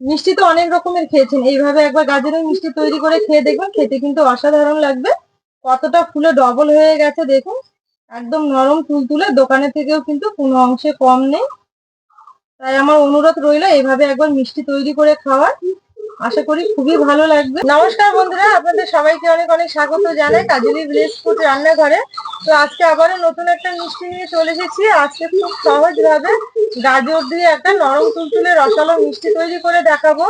মিষ্টি তো অনেক রকমের খেয়েছেন। এইভাবে একবার গাজরের মিষ্টি তৈরি করে খেয়ে দেখবেন, খেতে কিন্তু অসাধারণ লাগবে। কতটা ফুলে ডবল হয়ে গেছে দেখুন। একদম নরম তুলতুলে দোকানে থেকেও কিন্তু কোনো অংশে কম নেই। তাই আমার অনুরোধ রইল, এইভাবে একবার মিষ্টি তৈরি করে খাওয়ার। আশা করি খুবই ভালো লাগবে। নমস্কার বন্ধুরা, আপনাদের সবাইকে অনেক অনেক স্বাগত জানাই কাজলি ভিলেজ ফুড রান্নাঘরে। তো আজকে আবারও নতুন একটা মিষ্টি নিয়ে চলে এসেছি। আজকে খুব সহজ ভাবে গাজর দিয়ে একটা নরম তুলতুলে রসালো মিষ্টি তৈরি করে দেখাবো।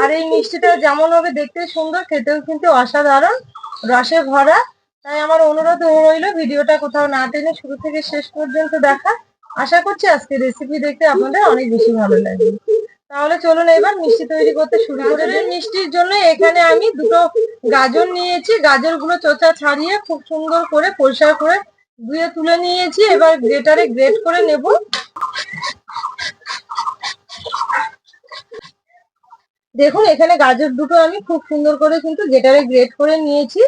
আর এই মিষ্টিটা যেমন হবে দেখতে সুন্দর, খেতেও কিন্তু অসাধারণ, রসে ভরা। তাই আমার অনুরোধ রইল ভিডিওটা কোথাও না টেনে শুরু থেকে শেষ পর্যন্ত দেখা। আশা করছি আজকে রেসিপি দেখতে আপনাদের অনেক বেশি ভালো লাগবে। তাহলে চলুন এবার মিষ্টি তৈরি করতে শুরু করে। দিই। মিষ্টির জন্য এখানে আমি দুটো গাজর নিয়েছি। গাজরগুলো চোচা ছাড়িয়ে খুব সুন্দর করে পরিষ্কার করে ধুয়ে তুলে নিয়েছি। এবার গ্রেটারে গ্রেট করে নেব। দেখুন এখানে গাজর দুটো আমি খুব সুন্দর করে কিন্তু গ্রেটারে গ্রেট করে নিয়েছি।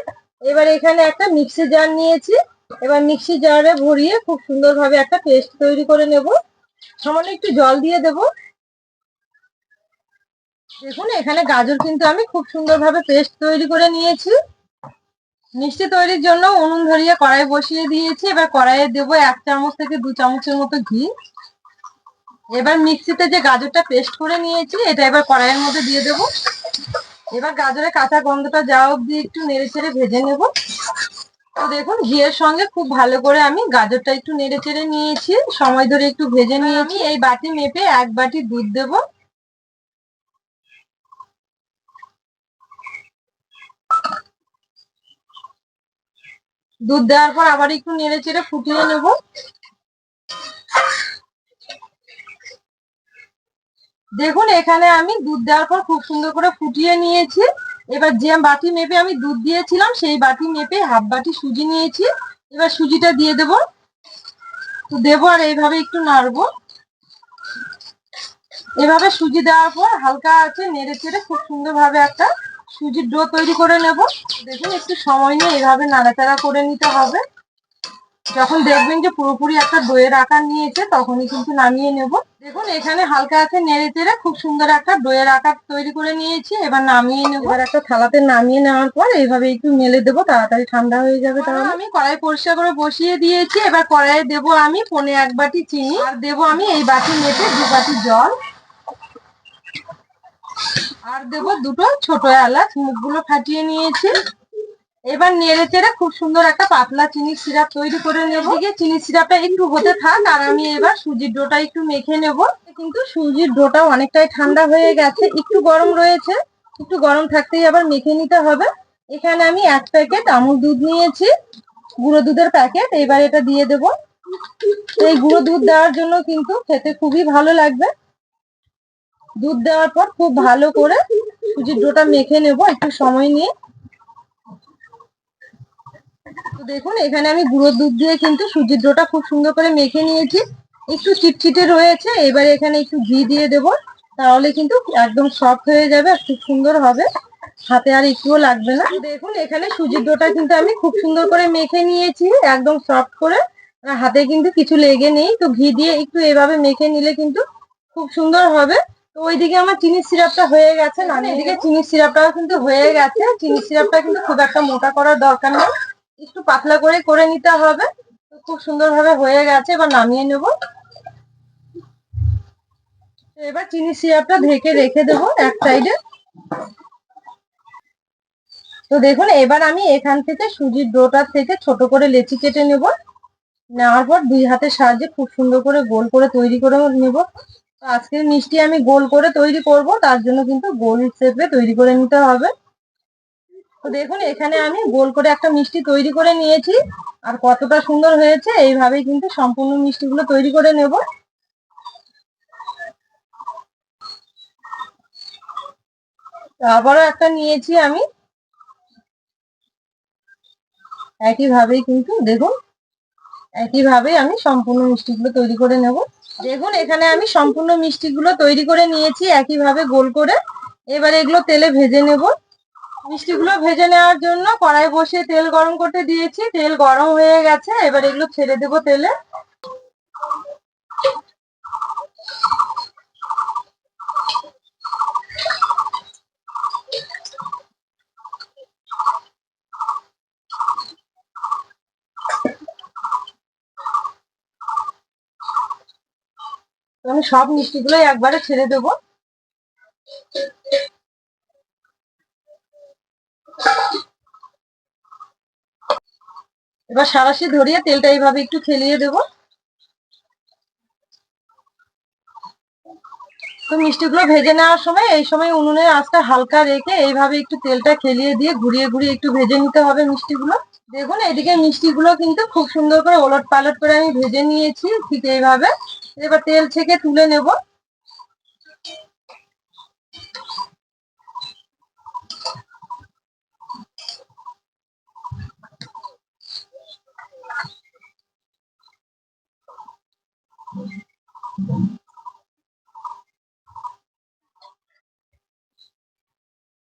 এবার এখানে একটা মিক্সি জার নিয়েছি। এবার মিক্সি জারে ভরিয়ে খুব সুন্দরভাবে একটা পেস্ট তৈরি করে নেব। সামান্য একটু জল দিয়ে দেব। দেখুন, এখানে গাজর কিন্তু আমি খুব সুন্দরভাবে পেস্ট তৈরি করে নিয়েছি। মিষ্টি তৈরির জন্য উনুন ধরিয়ে কড়াই বসিয়ে দিয়েছি। এবার কড়াইয়ে দেব এক চামচ থেকে দু চামচের মতো ঘি। এবার মিক্সিতে যে গাজরটা পেস্ট করে নিয়েছি, এটা এবার কড়াইয়ের মধ্যে দিয়ে দেব। এবার গাজরের কাঁচা গন্ধটা যাওয়া অব্দি একটু নেড়ে চেড়ে ভেজে নেব। তো দেখুন, ঘিয়ের সঙ্গে খুব ভালো করে আমি গাজরটা একটু নেড়ে চেড়ে নিয়েছি। সময় ধরে একটু ভেজে নিয়েছি। এই বাটি মেপে এক বাটি দুধ দেব। দুধ দেওয়ার পর আবার একটু নেড়ে চেড়ে ফুটিয়ে নেব। দেখুন, এখানে আমি দুধ দেওয়ার পর খুব সুন্দর করে ফুটিয়ে নিয়েছি। এবার যে বাটি মেপে আমি দুধ দিয়েছিলাম, সেই বাটি মেপে হাফ বাটি সুজি নিয়েছি। এবার সুজিটা দিয়ে দেব। তো দেবো আর এইভাবে একটু নাড়বো। এভাবে সুজি দেওয়ার পর হালকা আছে, নেড়ে চেড়ে খুব সুন্দরভাবে একটা সুজির ডো তৈরি করে নেব। দেখুন একটু সময় নিয়ে এভাবে নাড়াচাড়া করে নিতে হবে। যখন দেখবেন যে পুরোপুরি একটা দইয়ের আকার নিয়েছে তখনই কিন্তু নামিয়ে নেব। দেখুন এখানে হালকা আছে নেড়ে চেড়ে খুব সুন্দর একটা দইয়ের আকার তৈরি করে নিয়েছি। এবার নামিয়ে নেব। এবার একটা থালাতে নামিয়ে নেওয়ার পর এইভাবে একটু মেলে দেবো তাড়াতাড়ি ঠান্ডা হয়ে যাবে তাহলে। আমি কড়াই পরিষ্কার করে বসিয়ে দিয়েছি। এবার কড়াইয়ে দেবো আমি পনে এক বাটি চিনি। আর দেবো আমি এই বাটি মেপে দু বাটি জল। আর দেবো দুটো ছোট এলাচ, মুখগুলো ফাটিয়ে নিয়েছি। এবার নেড়ে চেড়ে খুব সুন্দর একটা পাতলা চিনি সিরাপ তৈরি করে নেব। চিনি সিরাপটা একটু হতে থাক, আর আমি এবার সুজির ডোটা একটু মেখে নেব। কিন্তু সুজির ডোটা অনেকটাই ঠান্ডা হয়ে গেছে, একটু গরম রয়েছে, একটু গরম থাকতেই আবার মেখে নিতে হবে। এখানে আমি এক প্যাকেট আমুল দুধ নিয়েছি, গুঁড়ো দুধের প্যাকেট, এবার এটা দিয়ে দেব। এই গুঁড়ো দুধ দেওয়ার জন্য কিন্তু খেতে খুবই ভালো লাগবে। দুধ দেওয়ার পর খুব ভালো করে সুজির ডোটা মেখে নেব একটু সময় নিয়ে। দেখুন, এখানে আমি গুঁড়ো দুধ দিয়ে কিন্তু সুজির ডোটা খুব সুন্দর করে মেখে নিয়েছি। একটু চিটচিটে রয়েছে, এবারে এখানে একটু ঘি দিয়ে দেব, তাহলে কিন্তু একদম সফট হয়ে যাবে আর খুব সুন্দর হবে। হাতে আর একটুও লাগবে না। দেখুন, এখানে সুজির ডোটা কিন্তু আমি খুব সুন্দর করে মেখে নিয়েছি, একদম সফট করে। হাতে কিন্তু কিছু লেগে নেই, তো ঘি দিয়ে একটু এভাবে মেখে নিলে কিন্তু খুব সুন্দর হবে। তো ওইদিকে আমার চিনি সিরাপটা হয়ে গেছে না এদিকে চিনি সিরাপটাও কিন্তু হয়ে গেছে। চিনি সিরাপটা কিন্তু খুব একটা মোটা করার দরকার নেই। একটু পাতলা করে করে নিতে হবে। তো খুব সুন্দরভাবে হয়ে গেছে, এবার নামিয়ে নেব। এবার চিনি সিরাপটা ঢেকে রেখে দেব এক সাইডে তো দেখুন, এবার আমি এখান থেকে সুজির ডোটার থেকে ছোট করে লেচি কেটে নেব। নেওয়ার পর দুই হাতের সাহায্যে খুব সুন্দর করে গোল করে তৈরি করে নেব। তো আজকের মিষ্টি আমি গোল করে তৈরি করব, তার জন্য কিন্তু গোল শেপে তৈরি করে নিতে হবে। তো দেখুন, এখানে আমি গোল করে একটা মিষ্টি তৈরি করে নিয়েছি, আর কতটা সুন্দর হয়েছে, এইভাবেই কিন্তু সম্পূর্ণ মিষ্টিগুলো তৈরি করে নেব। আবারও একটা নিয়েছি আমি। একইভাবেই কিন্তু দেখুন, একইভাবেই আমি সম্পূর্ণ মিষ্টিগুলো তৈরি করে নেব। দেখুন, এখানে আমি সম্পূর্ণ মিষ্টিগুলো তৈরি করে নিয়েছি একইভাবে গোল করে। এবার এগুলো তেলে ভেজে নেব। মিষ্টিগুলো ভেজে নেওয়ার জন্য কড়াই বসিয়ে তেল গরম করতে দিয়েছি। তেল গরম হয়ে গেছে, এবার এগুলো ছেড়ে দেবো তেলে। আমি সব মিষ্টিগুলোই একবারে ছেড়ে দেবো। এবার সারাশি ধরিয়ে তেলটা এইভাবে একটু খেলিয়ে দেবো। তো মিষ্টিগুলো ভেজে নেওয়ার সময়, এই সময় উনুনের আঁচটা হালকা রেখে এইভাবে একটু তেলটা খেলিয়ে দিয়ে ঘুরিয়ে ঘুরিয়ে একটু ভেজে নিতে হবে মিষ্টিগুলো। দেখুন, এদিকে মিষ্টিগুলো কিন্তু খুব সুন্দর করে ওলট পালট করে আমি ভেজে নিয়েছি ঠিক এইভাবে। এবার তেল থেকে তুলে নেব।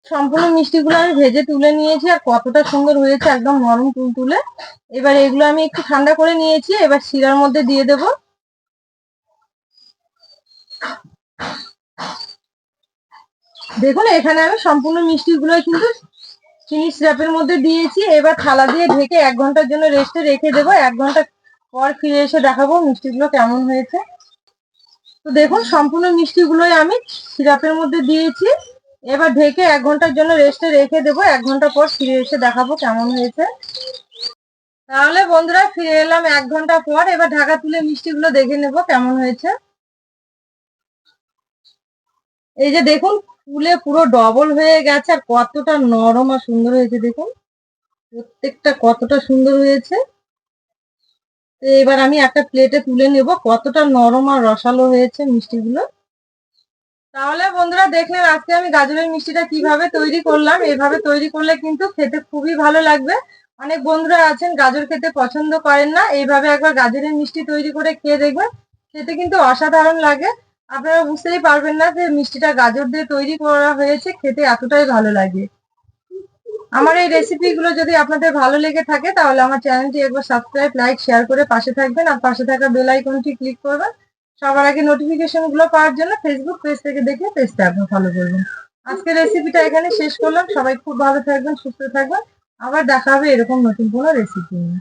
সম্পূর্ণ মিষ্টিগুলো আমি ভেজে তুলে নিয়েছি, আর কতটা সুন্দর হয়েছে একদম নরম তুলতুলে। এবার এগুলো আমি একটু ঠান্ডা করে নিয়েছি, এবার শিরার মধ্যে দিয়ে দেব। দেখুন, এখানে আমি সম্পূর্ণ মিষ্টিগুলো কিন্তু চিনি সিরাপের মধ্যে দিয়েছি। এবার থালা দিয়ে ঢেকে এক ঘণ্টার জন্য রেস্টে রেখে দেবো। এক ঘণ্টা পর ফিরে এসে দেখাবো মিষ্টিগুলো কেমন হয়েছে। তো দেখুন, সম্পূর্ণ মিষ্টিগুলোই আমি সিরাপের মধ্যে দিয়েছি। এবার ঢেকে এক ঘণ্টার জন্য রেস্টে রেখে দেবো। এক ঘণ্টা পর ফিরে এসে দেখাবো কেমন হয়েছে। তাহলে বন্ধুরা, ফিরে এলাম এক ঘণ্টা পর। এবার ঢাকা তুলে মিষ্টিগুলো দেখে নেব কেমন হয়েছে। এই যে দেখুন ফুলে পুরো ডবল হয়ে গেছে আর কতটা নরম আর সুন্দর হয়েছে দেখুন। প্রত্যেকটা কতটা সুন্দর হয়েছে। তো এবার আমি একটা প্লেটে তুলে নেব, কতটা নরম আর রসালো হয়েছে মিষ্টিগুলো। তাহলে বন্ধুরা দেখলেন, আজকে আমি গাজরের মিষ্টিটা কীভাবে তৈরি করলাম, এভাবে তৈরি করলে কিন্তু খেতে খুবই ভালো লাগবে। অনেক বন্ধুরা আছেন, গাজর খেতে পছন্দ করেন না, এইভাবে একবার গাজরের মিষ্টি তৈরি করে খেয়ে দেখবেন, খেতে কিন্তু অসাধারণ লাগে। আপনারা বুঝতেই পারবেন না যে মিষ্টিটা গাজর দিয়ে তৈরি করা হয়েছে, খেতে এতটাই ভালো লাগে। আমার এই রেসিপিগুলো যদি আপনাদের ভালো লেগে থাকে, তাহলে আমার চ্যানেলটি একবার সাবস্ক্রাইব লাইক শেয়ার করে পাশে থাকবেন। আর পাশে থাকা বেল আইকনটি ক্লিক করবেন। সবার আগে নোটিফিকেশনগুলো পাওয়ার জন্য ফেসবুক পেজ থেকে দেখে পেজটা একবার ফলো করবেন। আজকের রেসিপিটা এখানে শেষ করলাম। সবাই খুব ভালো থাকবেন, সুস্থ থাকবেন। আবার দেখা হবে এরকম নতুন কোনো রেসিপি নিয়ে।